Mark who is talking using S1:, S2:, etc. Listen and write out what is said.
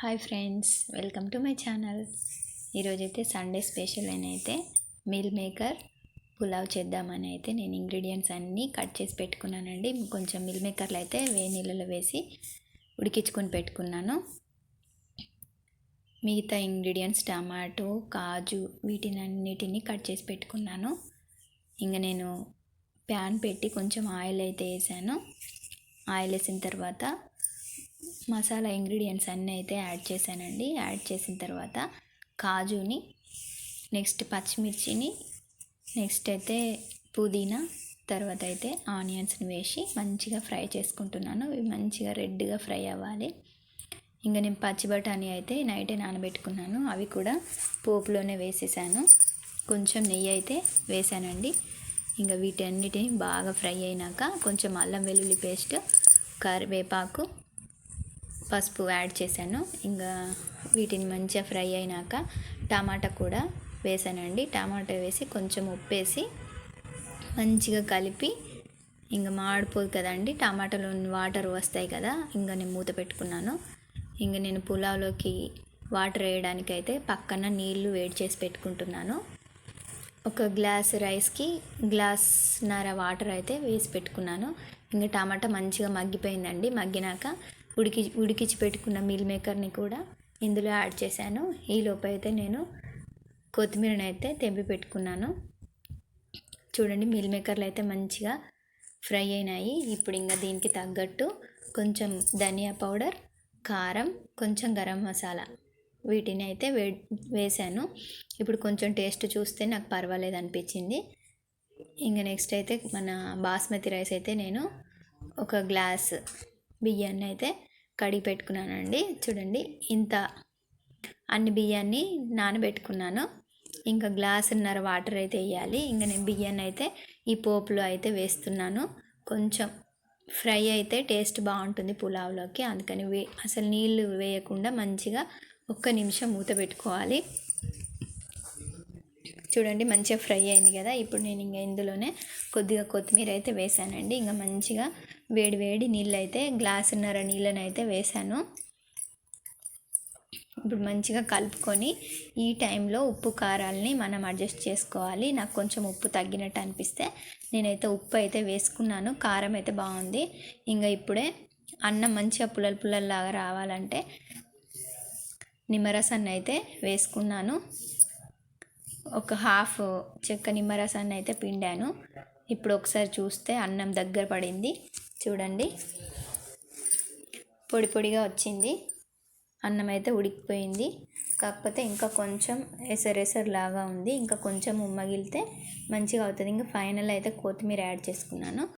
S1: Hi friends welcome to my channel. ఈరోజైతే Sunday special అని అయితే మీల్ మేకర్ పులావ్ చేద్దామని అయితే నేను ఇంగ్రీడియంట్స్ అన్నీ కట్ చేసి పెట్టుకున్నానండి. కొంచెం మిల్ మేకర్లు అయితే వేడి నీళ్ళలో వేసి ఉడికించుకొని పెట్టుకున్నాను. మిగతా ఇంగ్రీడియంట్స్ టమాటో కాజు వీటిని అన్నిటిని కట్ చేసి పెట్టుకున్నాను. ఇంకా నేను ప్యాన్ పెట్టి కొంచెం ఆయిల్ అయితే వేసాను. ఆయిల్ వేసిన తర్వాత మసాలా ఇంగ్రీడియంట్స్ అన్నీ అయితే యాడ్ చేశానండి. యాడ్ చేసిన తర్వాత కాజుని నెక్స్ట్ పచ్చిమిర్చిని నెక్స్ట్ అయితే పుదీనా తర్వాత అయితే ఆనియన్స్ని వేసి మంచిగా ఫ్రై చేసుకుంటున్నాను. ఇవి మంచిగా రెడ్గా ఫ్రై అవ్వాలి. ఇంకా నేను పచ్చి బఠానీ అయితే నైటే నానబెట్టుకున్నాను. అవి కూడా పోపులోనే వేసేసాను. కొంచెం నెయ్యి అయితే వేసానండి. ఇంకా వీటన్నిటిని బాగా ఫ్రై అయినాక కొంచెం అల్లం వెల్లుల్లి పేస్ట్ కరివేపాకు పసుపు యాడ్ చేశాను. ఇంకా వీటిని మంచిగా ఫ్రై అయినాక టమాటా కూడా వేసానండి. టమాటా వేసి కొంచెం ఉప్పేసి మంచిగా కలిపి ఇంకా మాడిపోదు కదండి. టమాటాలో వాటర్ వస్తాయి కదా ఇంకా నేను మూత పెట్టుకున్నాను. ఇంకా నేను పులావ్లోకి వాటర్ వేయడానికి అయితే పక్కన నీళ్ళు వేడి చేసి పెట్టుకుంటున్నాను. ఒక గ్లాస్ రైస్కి గ్లాస్ నర వాటర్ అయితే వేసి పెట్టుకున్నాను. ఇంకా టమాటా మంచిగా మగ్గిపోయిందండి. మగ్గినాక ఉడికి ఉడికించి పెట్టుకున్న మీల్ మేకర్ని కూడా ఇందులో యాడ్ చేశాను. ఈ అయితే నేను కొత్తిమీరని అయితే తెంపి పెట్టుకున్నాను. చూడండి మీల్ మేకర్లు అయితే మంచిగా ఫ్రై అయినాయి. ఇప్పుడు ఇంకా దీనికి తగ్గట్టు కొంచెం ధనియా పౌడర్ కారం కొంచెం గరం మసాలా వీటిని అయితే వే వేసాను ఇప్పుడు కొంచెం టేస్ట్ చూస్తే నాకు పర్వాలేదు అనిపించింది. ఇంకా నెక్స్ట్ అయితే మన బాస్మతి రైస్ అయితే నేను ఒక గ్లాస్ బియ్యాన్ని అయితే కడిగి పెట్టుకున్నానండి. చూడండి ఇంత అన్ని బియ్యాన్ని నానబెట్టుకున్నాను. ఇంకా గ్లాసున్నర వాటర్ అయితే వేయాలి. ఇంకా నేను బియ్యాన్ని అయితే ఈ పోపులో అయితే వేస్తున్నాను. కొంచెం ఫ్రై అయితే టేస్ట్ బాగుంటుంది పులావ్లోకి. అందుకని వే అసలు నీళ్ళు వేయకుండా మంచిగా ఒక్క నిమిషం మూత పెట్టుకోవాలి. చూడండి మంచిగా ఫ్రై అయింది కదా. ఇప్పుడు నేను ఇంకా ఇందులోనే కొద్దిగా కొత్తిమీర అయితే వేసానండి. ఇంకా మంచిగా వేడి వేడి నీళ్ళు అయితే గ్లాసున్నర నీళ్ళని అయితే వేసాను. ఇప్పుడు మంచిగా కలుపుకొని ఈ టైంలో ఉప్పు కారాలని మనం అడ్జస్ట్ చేసుకోవాలి. నాకు కొంచెం ఉప్పు తగ్గినట్టు అనిపిస్తే నేనైతే ఉప్పు అయితే వేసుకున్నాను. కారం అయితే బాగుంది. ఇంకా ఇప్పుడే అన్నం మంచిగా పుల్లలు పుల్లల్లాగా రావాలంటే నిమ్మరసాన్ని అయితే వేసుకున్నాను. ఒక హాఫ్ చెక్క నిమ్మరసాన్ని అయితే పిండాను. ఇప్పుడు ఒకసారి చూస్తే అన్నం దగ్గర పడింది. చూడండి. పొడి పొడిగా వచ్చింది. అన్నం అయితే ఉడికిపోయింది. కాకపోతే ఇంకా కొంచెం ఎసరెసర్ లాగా ఉంది. ఇంకా కొంచెం ఉమ్మగిలితే మంచిగా అవుతుంది. ఇంకా ఫైనల్ అయితే కొత్తిమీర యాడ్ చేసుకున్నాను.